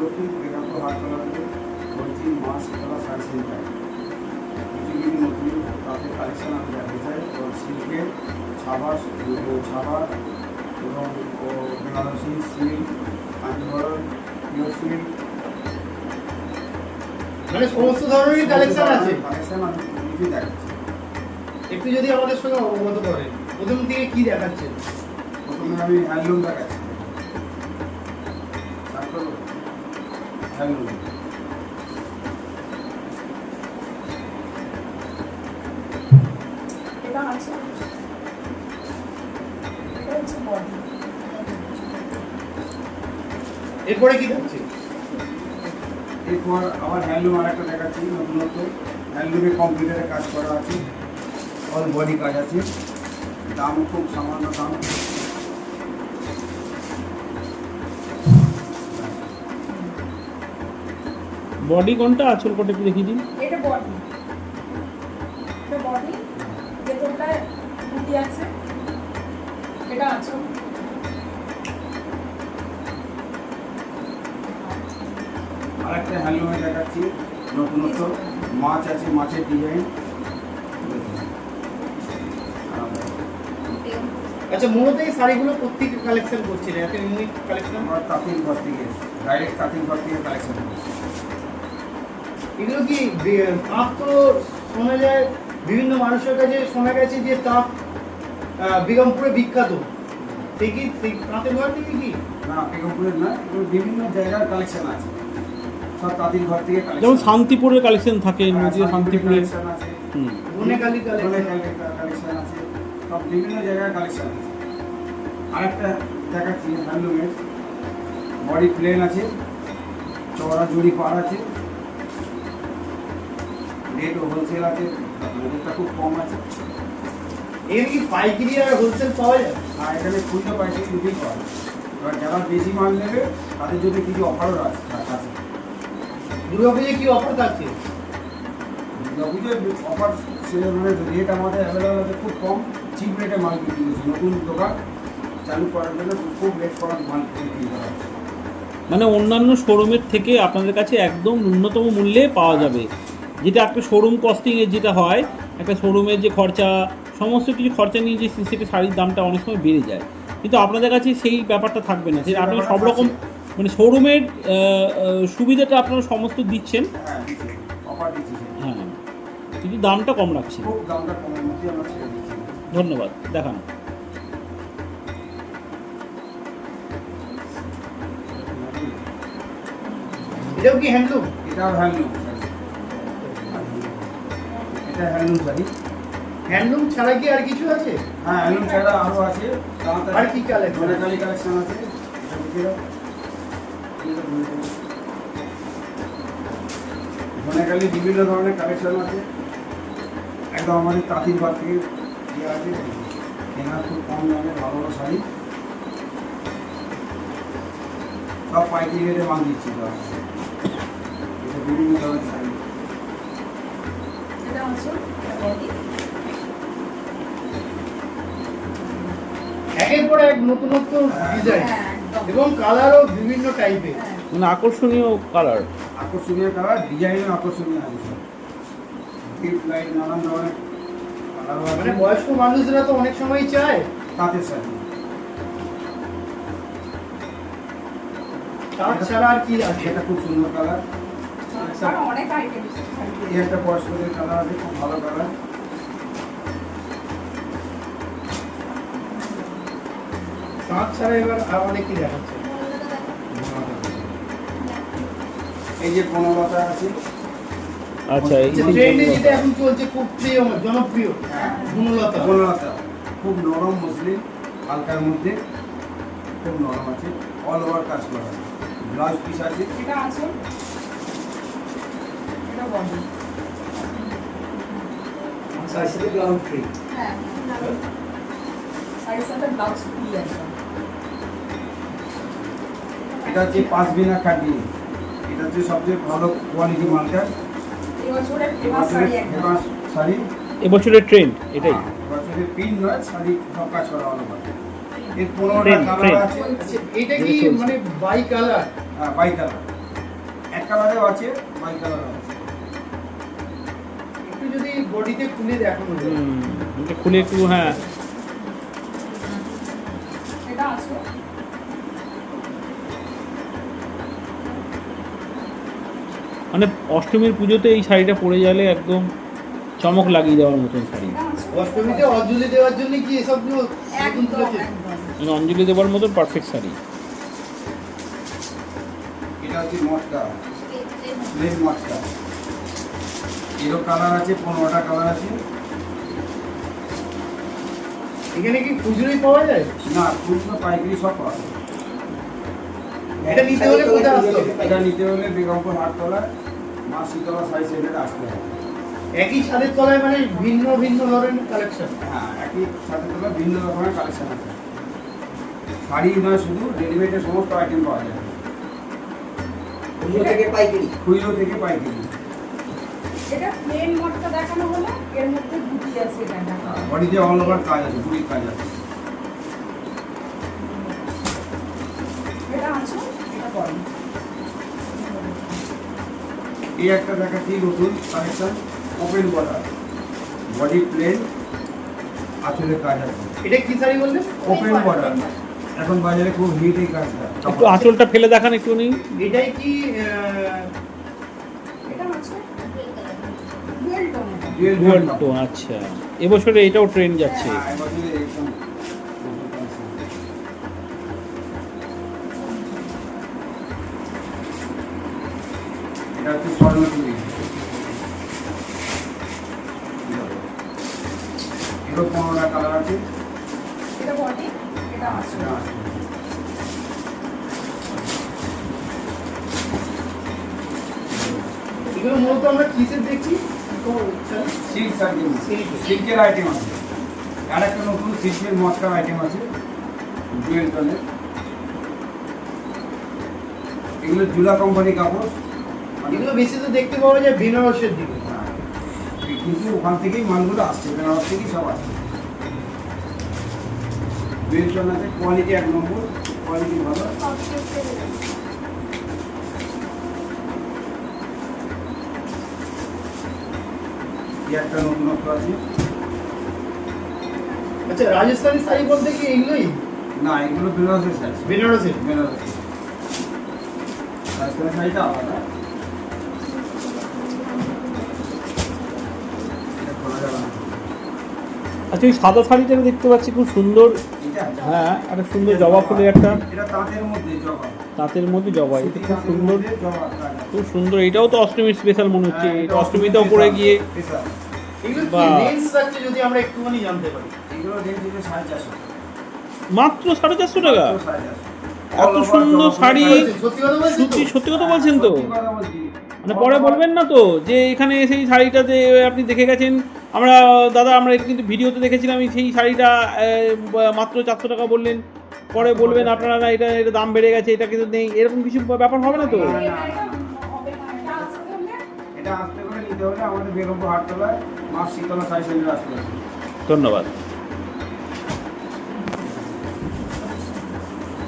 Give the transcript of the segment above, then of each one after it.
দক্ষিণ বেগাপুর হাটতলাতে বলছি মাছ খেলা সাড়ে সেন্টার পৃথিবীর নতুন তাদের কালেকশন আমি দেখতে চাই। ও সিল্কের ছাবার ছাবার এবং Banarasi silk Kanjeevaram pure silk মানে সমস্ত ধরনেরই কালেকশন আছে? কালেকশন আমি নিজে দেখাচ্ছি। একটু যদি আমাদের সঙ্গে অবগত করেন প্রথম থেকে কি দেখাচ্ছে প্রথমে আমি হ্যান্ডলুম দেখাচ্ছি তারপর হ্যান্ডলুম এটা আছে? এটা হচ্ছে বডি। এরপরে কি দেখাচ্ছে এরপর আবার হ্যান্ডলুম আর একটা দেখাচ্ছি নতুনত্ব। হ্যান্ডলুমে কম্পিউটারে কাজ করা আছে। অল বডি কাজ আছে। দাম খুব সামান্য দাম। বডি কোনটা? আঁচল কোটে একটু দেখিয়ে দিন। এটা বডি এটা বডি ভেতরটায় বুটি আছে এটা আছো আর একটা হ্যান্ডলুমে দেখাচ্ছি নতুনত্ব মাছ আছে মাছের ডিজাইন আচ্ছা মূলত এই শাড়িগুলো প্রত্যেকে কালেকশন করছিলেন একটা ইউনিক কালেকশন তাঁতির ঘর থেকে ডাইরেক্ট তাঁতির ঘর থেকে কালেকশন করছি। এগুলো কি বে- তাঁত তো শোনা যায় বিভিন্ন মানুষের কাছে শোনা গেছে যে তাঁত আহ, বেগমপুরে বিখ্যাত। সেই কি সেই তাঁতের ঘর থেকে কি? না বেগমপুরের না বিভিন্ন জায়গার কালেকশন আছে। সব তাঁতির ঘর থেকে যেমন শান্তিপুরের কালেকশন থাকে নদীয়া শান্তিপুরের কালেকশন আছে। হুম। বনেকালি কালেকশন কালেকশন আছে। সব বিভিন্ন জায়গায় কালেকশন আছে। আরেকটা দেখাচ্ছি হ্যান্ডলুমের বডি প্লেন আছে। চওড়া জড়ি পার আছে। রেট হোলসেল আছে, রেটটা খুব কম আছে। এর কি পাইকারি আর হোলসেল পাওয়া যায়? আর এখানে খুচরো পাইকারি দুটোই পাওয়া যায়। এবার যারা বেশি মাল নেবে, তাদের জন্য কিছু অফারও আছে। দুর্গাপুজোয় কি অফার থাকছে? দুর্গাপুজোর অফার মানে রেট আমাদের অ্যাভেলেবেল আছে খুব কম। চিপ রেটে মাল বিক্রি করছে নতুন দোকান চালু করার জন্য খুব রেট করার মাল বিক্রি করা হচ্ছে। মানে অন্যান্য শোরুমের থেকে আপনাদের কাছে একদম ন্যূনতম মূল্যে পাওয়া যাবে। যেটা একটা শোরুম কস্টিংয়ের যেটা হয় একটা শোরুমের যে খরচা সমস্ত কিছু খরচা নিয়ে যে সেটা শাড়ির দামটা অনেক সময় বেড়ে যায়। কিন্তু আপনাদের কাছে সেই ব্যাপারটা থাকবে না। সেটা আপনারা সব রকম মানে শোরুমের সুবিধাটা আপনারা সমস্ত দিচ্ছেন। হ্যাঁ সে। হ্যাঁ কিন্তু দামটা কম রাখছেন। ধন্যবাদ। দেখান। এটাও কি হ্যান্ডলুম এটাও হ্যান্ডলুম এটা হ্যান্ডলুম শাড়ি হ্যান্ডলুম ছাড়া কি আর কিছু আছে? হ্যাঁ হ্যান্ডলুম ছাড়া আরও আছে। আর কি কালেকশন ধনেকালি কালেকশন আছে। ধনেকালি বিভিন্ন ধরনের কালেকশন আছে। একদম আমাদের তাঁতির ঘর থেকে ইয়ে আছে। কেনা খুব কম দামে ভালো ভালো শাড়ি। সব পাইকারি রেটে মাল দিচ্ছি। বিভিন্ন ধরনের শাড়ি। বডি একের পর এক নতুনত্ব ডিজাইন হ্যাঁ এবং কালারও বিভিন্ন টাইপের মানে আকর্ষণীয় কালার। আকর্ষণীয় কালার ডিজাইনও আকর্ষণীয় আছে। নানান ধরনের মানে বয়স্ক মানুষরা তো অনেক সময় চায়। তাঁতের শাড়ি তার ছাড়া আর কি আছে? এটা খুব সুন্দর কালার। এই একটা বয়স্কদের কালার আছে খুব ভালো কালার। তার ছাড়া এবার আর অনেক কি দেখাচ্ছে? এই যে বনলতা আছে। আচ্ছা এই ট্রেন্ডে যেটা এখন চলছে খুব প্রিয় জনপ্রিয় গুণলতা বনলতা। খুব নরম মসলিন হালকার মধ্যে। খুব নরম আছে অল ওভার কাজ করা আছে। ব্লাউজ পিস আছে। এটা আছো। এটা বডি হ্যাঁ শাড়ির ব্লাউজ ফ্রি একদম এটা হচ্ছে পাঁচ বিনা খাটি এটা হচ্ছে সবচেয়ে ভালো কোয়ালিটি মালটা শাড়ি এবছরের ট্রেন্ড এটাই। বছরের পিন নয় শাড়ি কাজ করা হলো এর পনেরোটা কালার আছে আচ্ছা, এটা কি মানে বাই কালার হ্যাঁ বাই কালার এক কালারেও আছে হোয়াইট কালারও আছে। একটু যদি বডিতে খুলে এটা খুলে একটু হ্যাঁ। এটা আছে। মানে অষ্টমীর পুজোতে এই শাড়িটা পরে গেলে একদম চমক লাগিয়ে দেওয়ার মতন শাড়ি। অষ্টমীতে অঞ্জলি দেওয়ার জন্য কি একদম মানে অঞ্জলি দেওয়ার মতন পারফেক্ট শাড়ি। এটা হচ্ছে মটকা। মটকা। এরও কালার আছে পনেরোটা কালার আছে। এখানে কি খুচরোই পাওয়া যায়? না খুচরো পাইকারি সব পাওয়া যায়। এটা নিতে হলে কোথায় আসতে হবে? এটা নিতে হলে বেগমপুর হাটতলা মা শীতলা সাই সেন্টারে আসতে হবে। একই ছাদের তলায় মানে ভিন্ন ভিন্ন ধরনের কালেকশন হ্যাঁ একই সাথে তোলা ভিন্ন রকমের কালেকশন আছে। শাড়ি নয় শুধু রেডিমেডের সমস্ত আইটেম পাওয়া যায়। খুচরো থেকে পাইকারি? খুচরো থেকে পাইকারি। এটা প্লেন মটকা দেখানো হলো এর মধ্যে গুটি আছে এটা বডিতে অল ওভার কাজ আছে কাজ আছে। এটা আছে এটা পরে এই একটা দেখাচ্ছি নতুন ওপেন বর্ডার বডি প্লেন আঁচলের কাজ আছে। এটা কি শাড়ি বললেন ওপেন বর্ডার এখন বাজারে খুব হিট এই কাজটা। একটু আঁচলটা ফেলে দেখান একটু নেই এটাই কি আহ, এটা আছে ডুয়েল টোন এটা Dual ডুয়াল tone টোন আচ্ছা এবছরে এটাও ট্রেন্ড যাচ্ছে হ্যাঁ, এবছরে একদম নতুন collection। এটা হচ্ছে স্বর্ণচুরি এরও পনেরোটা কালার আছে। এটা বডি এটা আছে। এগুলো মূলত আমরা কিসের দেখছি সিল্ক আইটেম সিল্কের আইটেম আছে। আর একটা নতুন সিল্কের মটকার আইটেম আছে। ডুয়েল টোনের এগুলো জুলা কোম্পানি কাপড়। মানে এগুলো বেশি তো দেখতে পাওয়া যায় বেনারসের দিকে। হ্যাঁ, কিন্তু ওখান থেকেই মালগুলো আসছে বেনারস থেকেই সব আসছে। ডুয়েল টোন আছে কোয়ালিটি এক নম্বর কোয়ালিটি ভালো সব শেষে এই একটা নতুনত্ব আছে। আচ্ছা রাজস্থানি শাড়ি বলতে কি এগুলোই? না এগুলো বেনারসের সাইজ বেনারসের? বেনারস রাজস্থানের শাড়িটা আলাদা। আচ্ছা ওই সাদা শাড়িটা দেখতে পাচ্ছি খুব সুন্দর। হ্যাঁ একটা সুন্দর জবা ফুলের একটা। তাঁতের মধ্যে জবা। এটা খুব সুন্দর। খুব সুন্দর এটাও তো অষ্টমীর স্পেশাল মনে হচ্ছে হ্যাঁ, অষ্টমীতেও পরে গিয়ে। যদি আমরা একটুখানি জানতে পারি? এগুলো মাত্র সাড়ে চারশো টাকা। এত সুন্দর শাড়ি। সত্যি কথা সত্যি কথা বলছেন তো। মানে পরে বলবেন না তো যে এখানে সেই শাড়িটাতে আপনি দেখে গেছেন। আমরা দাদা আমরা এটা কিন্তু ভিডিওতে দেখেছিলাম সেই শাড়িটা মাত্র চারশো টাকা বললেন। পরে বলবেন আপনারা না এটা এটা দাম বেড়ে গেছে এটা কিন্তু নেই। এরকম কিছু ব্যাপার হবে না তো? না, না, এটা নিতে হলে আমাদের বেগমপুর হাটতলায় মা শীতলা সাই সেন্টার আসতে ধন্যবাদ।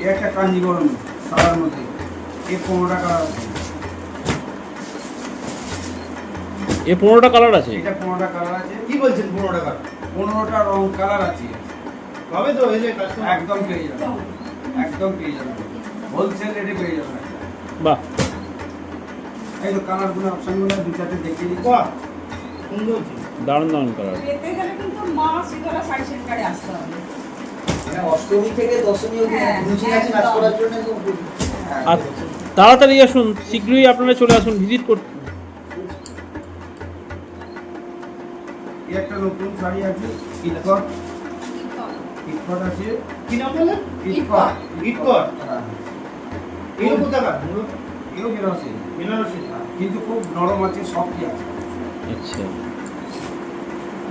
এই একটা কাঞ্জিবরম সাদার মধ্যে। এই পনেরোটা কালার আছে। এ পনেরোটা কালার আছে? এটা পনেরোটা কালার আছে। কি বলছেন পনেরো টাকা পনেরোটা রং কালার আছে। হবে তো এই যে একদম পেয়ে যাবেন। একদম পেয়ে যাবেন। হোলসেল রেটে পেয়ে যাবেন। বাহ। এই তো কালারগুলো অপশানগুলো দু চারটে দেখিয়ে দিচ্ছি। বাহ সুন্দর জি। দারুণ দারুণ কালার পেতে গেলে কিন্তু মা শীতলা সাড়ি সেন্টারে আসতে হবে। মানে অষ্টমী থেকে দশমী অবধি হ্যাঁ, রুচি আছে নাচ করার জন্য হ্যাঁ, আর তাড়াতাড়ি আসুন শীঘ্রই আপনারা চলে আসুন ভিজিট করতে। একটা নতুন শাড়ি আছে ইটকট। ইটকট। আছে। কি নাম বললেন? ইটকট। ইটকট। কোথাকার? এও বেরোছে বেনারসি। কিন্তু খুব নরম আছে সফটই আছে। আচ্ছা।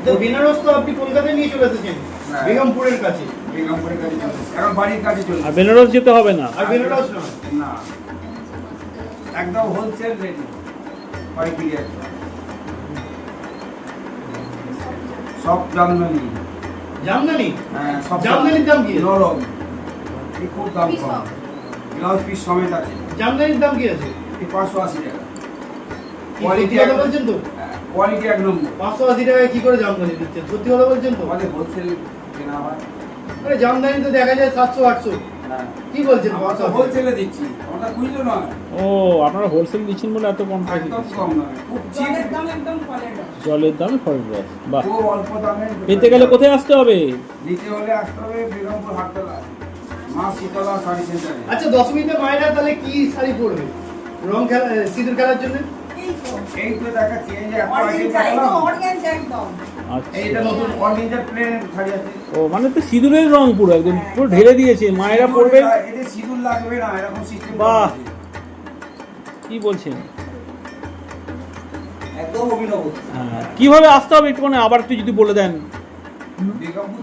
তো বেনারস তো আপনি কলকাতায় নিয়ে চলে এসেছেন। বেগমপুরের কাছে? বেগমপুরের কাছে। এখন বাড়ির কাছে চলে আর। বেনারস যেতে হবে না। আর বেনারস না। একদম হোলসেল রেটে পাইকারি একদম সব জামদানি। জামদানি? হ্যাঁ সব জামদানির দাম কি? নরম। এই খুব দাম কম। ব্লাউজ পিস সমেত আছে। জামদানির দাম কি আছে? এই পাঁচশো আশি টাকা। কি? সত্যি কথা বলছেন তো? কোয়ালিটি এক নম্বর। পাঁচশো আশি টাকায় কি করে জামদানি দিচ্ছেন? সত্যি কথা বলছেন তো? আমাদের হোলসেল কেনা হয়। আরে জামদানি তো দেখা যায় সাতশো আটশো। হ্যাঁ। কি বলছেন? হোলসেলে দিচ্ছি। আমরা খুচরো নয়। ও আপনারা হোলসেল দিচ্ছেন বলে এত কম প্রাইসে একদম কম নয়। খুব জলের দাম একদম ফলের রস জলের দামে রস বাহ। খুব অল্প দামে পেতে গেলে কোথায় আসতে হবে? নিতে হলে আসতে হবে বেগমপুর হাটতলা। মা শীতলা শাড়ি সেন্টারে। আচ্ছা দশমীতে মায়েরা তাহলে কি শাড়ি পরবে? রং খেলা সিঁদুর খেলার জন্য? এই তো দেখাচ্ছি এই যে এইটা আচ্ছা। নতুন অর্ডিনার প্লেন শাড়ি আছে। ও মানে তো সিঁদুরের রং পুরো একদম পুরো ঢেলে দিয়েছে মায়েরা পড়বে। এদের সিঁদুর লাগবে না এরকম সিস্টেম বাহ। কি বলছেন? একদম অভিনব। হ্যাঁ কীভাবে আসতে হবে একটু মানে আবার একটু যদি বলে দেন।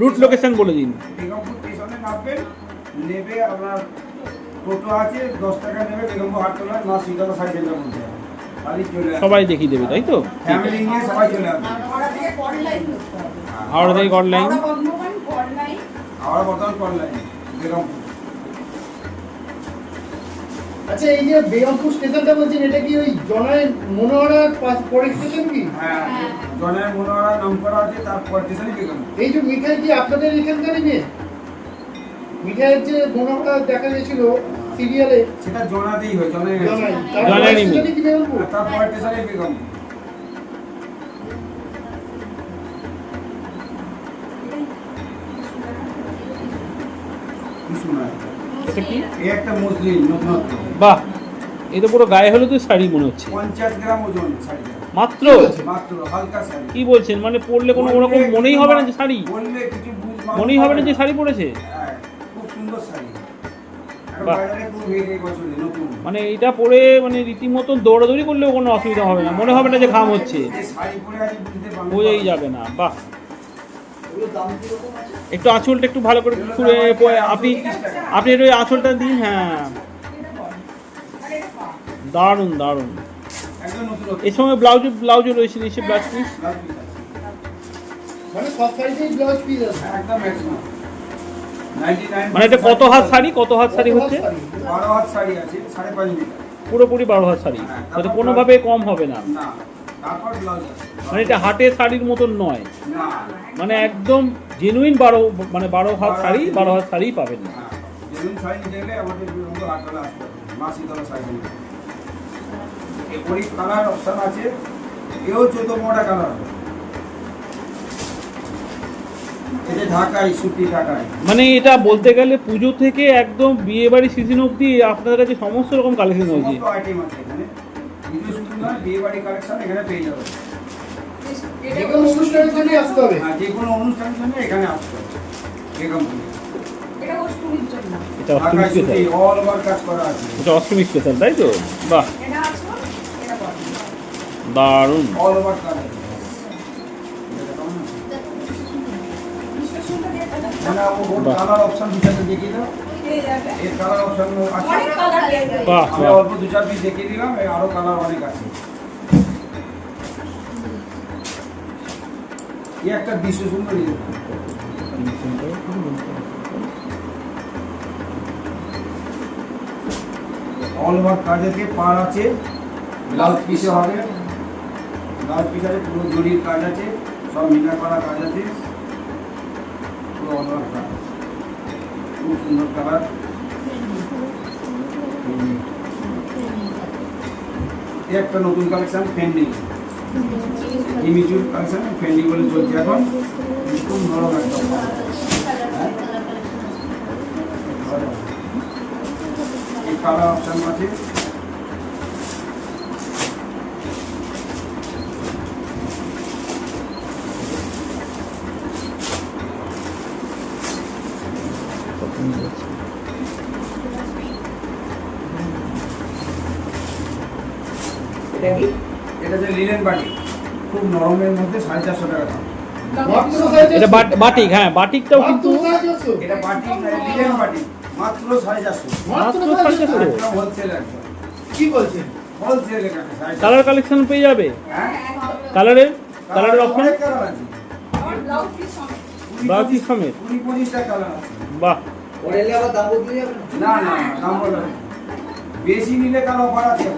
রুট লোকেশন বলে দিন। বেগমপুর স্টেশনে নামবেন নেবে আপনার টোটো আছে দশ টাকা নেবে বেগমপুর হাটতলা মা শীতলা শাড়ি সেন্টার সবাই দেখিয়ে দেবে তাই তো? ফ্যামিলি নিয়ে সবাই চলে আসবে। হাওড়া থেকে আচ্ছা এই যে বেগমপুর স্টেশনটা বলছেন এটা কি ওই জনায় মনোহরার পাশ স্টেশন কি? হ্যাঁ জনের মনোহরা নাম করা আছে তারপর স্টেশনই বেগমপুর এই যে মিঠাই কি আপনাদের এখানকারই মেয়ে? মিঠাইয়ের যে মনোহরা দেখা গেছিল সিরিয়ালে সেটা জনাতেই হয় জনে তারপর একটা মুসলিম বাহ! এই তো পুরো গায়ে শাড়ি মনে হচ্ছে। পঞ্চাশ গ্রাম ওজন শাড়িটা মাত্র? মাত্র হালকা শাড়ি। কি বলছেন? মানে পরলে কোনো ওরকম মনেই হবে না যে শাড়ি। বললে কিছু বুঝ- মনেই হবে না যে শাড়ি পরেছে। হ্যাঁ, খুব সুন্দর শাড়ি। মানে এটা পরে মানে রীতিমতো দৌড়াদৌড়ি করলেও কোনো অসুবিধা হবে না। মনে হবে না যে ঘাম হচ্ছে। বোঝাই যাবে না। বাহ। একটু আঁচলটা একটু ভালো করে খুলে আপনি আপনি একটু ওই আঁচলটা দিন হ্যাঁ। দারুণ দারুণ। একদম নতুন এর সঙ্গে ব্লাউজ ব্লাউজও রয়েছে নিশ্চয়ই ব্লাউজ পিস মানে সব শাড়িতেই ব্লাউজ পিস আছে। একদম একদম। 99 মানে এটা কত হাত শাড়ি? কত হাত শাড়ি হচ্ছে? বারো হাত শাড়ি আছে সাড়ে পাঁচ মিটার। পুরোপুরি বারো হাত শাড়ি। যাতে কোনোভাবে কম হবে না। মানে এটা হাটের শাড়ির মতন নয়। মানে একদম জেনুইন বারো মানে বারো হাত শাড়ি বারো হাত শাড়ি পাবেন না। হ্যাঁ। এরপরই কালার অপশন আছে। এও চোদ্দ মোটা কালার মানে এটা বলতে গেলে পুজো থেকে একদম বিয়ে বাড়ি সিজন অবধি আপনাদের কাছে সমস্ত রকম কালেকশন হয়েছে যাবে এটা যে কোনো অনুষ্ঠানের জন্যই আসতে হবে। যে কোনো অনুষ্ঠানের জন্য এখানে আসতে হবে। বেগমপুরে এটা অষ্টমীর জন্য। এটা অষ্টমী স্পেশাল অল ওভার কাজ করা আছে। এটা অষ্টমী স্পেশাল তাই তো? বাহ। এটা আছে এটা বল দারুণ। অল ওভার কাজ বাহ অল্প দু চার পিস দেখিয়ে দিলাম অনেক আছে। একটা সুন্দর পার আছে। ব্লাউজ পিসে হবে ব্লাউজ পিস আছে পুরো জরির কাজ আছে, সব মিনা করা কাজ আছে। কাজ খুব সুন্দর কালার একটা নতুন কালেকশন ফেন্ডি ইমিচুর কালেকশন ফেন্ডি বলে চলছে এখন। খুব নরম হ্যাঁ? কালার অপশন আছে। এটা কি এটা যে লিলেন বাটি খুব নরমের মধ্যে সাড়ে চারশো টাকা দাম। এটা বাটিক হ্যাঁ বাটিকটাও কিন্তু? এটা মাত্র সাড়ে চারশো। মাত্র সাড়ে চারশো? হোলসেল একদম। কি বলছেন? হোলসেল। কালার কালেকশন পেয়ে যাবে? হ্যাঁ? কালারের কালারের অপশন কালার আছে। আমার ব্লাউজ পিস সমেত। কুড়ি ব্লাউজ পঁচিশ- সমেত? কুড়ি পঁচিশটা কালার আছে। বাহ। ওটা এলে আবার দাম বদলে যাবে না? না না দাম বললাম বেশি নিলে অফার আছে?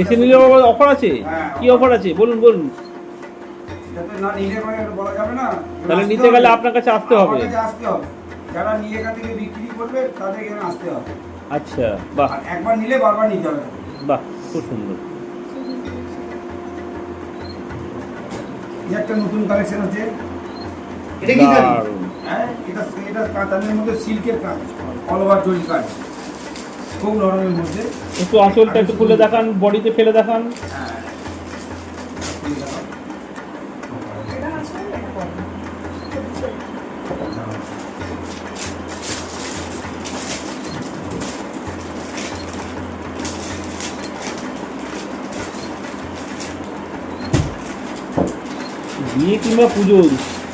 এসে নিলে অফার আছে? কি অফার আছে? বলুন বলুন। যাতে না নিলে পরে এটা বলা যাবে না। তাহলে নিতে গেলে আপনার কাছে আসতে হবে। কাছে আসতে হবে। যারা নিয়ে এখান থেকে বিক্রি করবে তাদের এখানে আসতে হবে। আচ্ছা বাহ। একবার নিলে বারবার নিতে হবে। বাহ খুব সুন্দর। এই একটা নতুন কালেকশন আছে। এটা কি শাড়ি? হ্যাঁ এটা এটা কাতানের মধ্যে সিল্কের কাজ। অল ওভার জরি কাজ খুব নরমের মধ্যে একটু আঁচলটা একটু খুলে দেখান বডিতে ফেলে দেখান হ্যাঁ। বিয়ে কিংবা পুজো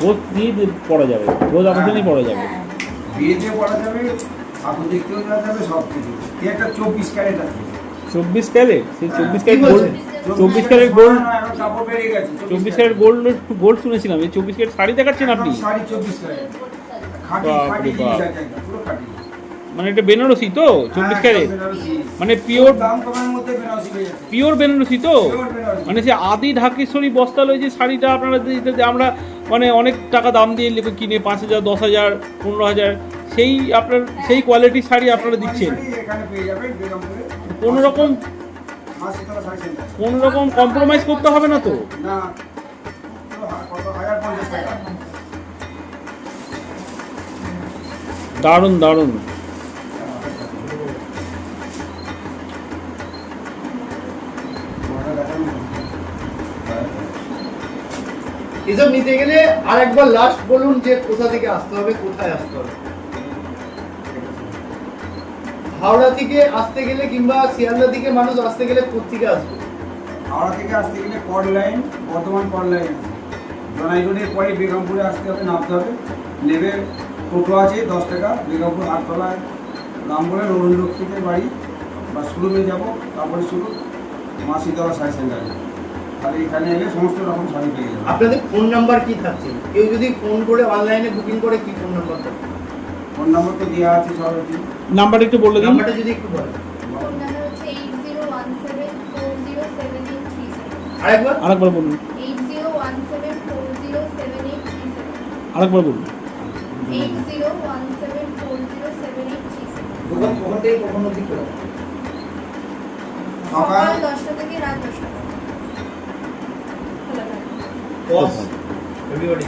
রোজ দিয়ে পড়া যাবে রোজ অকেশনেই পড়া যাবে হ্যাঁ। বিয়েতে পড়া যাবে ঠাকুর দেখতেও যাওয়া যাবে সব কিছু চব্বিশ ক্যারেট আছে। চব্বিশ ক্যারেট? সেই চব্বিশ কি ক্যারেট গোল্ড চব্বিশ ক্যারেট গোল্ড চব্বিশ ক্যারেট। গোল্ড গোল্ড শুনেছিলাম এই চব্বিশ ক্যারেট শাড়ি দেখাচ্ছেন আপনি? চব্বিশ ক্যারেট। বাপরে বাপ। মানে এটা বেনারসি তো চব্বিশ হ্যাঁ, ক্যারেট? মানে পিওর হয়ে পিওর বেনারসি তো? মানে সে আদি ঢাকেশ্বরী বস্তালো যে শাড়িটা আপনারা যে আমরা মানে অনেক টাকা দাম দিয়ে কিনে পাঁচ হাজার দশ হাজার পনেরো হাজার সেই আপনার, সেই কোয়ালিটির শাড়ি আপনারা দিচ্ছেন। কোনো রকম রকম কম্প্রোমাইজ করতে হবে না তো? দারুণ দারুণ। এসব নিতে গেলে আরেকবার লাস্ট বলুন যে কোথা থেকে আসতে হবে, কোথায় আসতে হবে। হাওড়া থেকে আসতে গেলে কিংবা শিয়ালদা থেকে মানুষ আসতে গেলে কোথেকে আসবে? হাওড়া থেকে আসতে গেলে code line Bardhaman code line. জনাই রোডের পরে বেগমপুরে আসতে হবে নামতে হবে। নেবে টোটো আছে দশ টাকা। বেগমপুর আটতলায় নাম বলে অরুণ লক্ষ্মীদের বাড়ি। বা শুরুতে যাব তারপরে শুরু মাসিতলা শাড়ি সেন্টারে। তাহলে এখানে এলে সমস্ত রকম শাড়ি পেয়ে যাবে। আপনাদের ফোন নাম্বার কি থাকছে? কেউ যদি ফোন করে অনলাইনে বুকিং করে কি ফোন নাম্বার থাকছে? ফোন নাম্বার তো দেওয়া আছে সব একটি নাম্বারটা একটু বলে দিন। নাম্বারটা যদি একটু বলেন। আরেকবার। আরেকবার বলুন। আরেকবার বলুন? সকাল দশটা থেকে রাত দশটা পর্যন্ত। খোলা থাকে এভরিবডি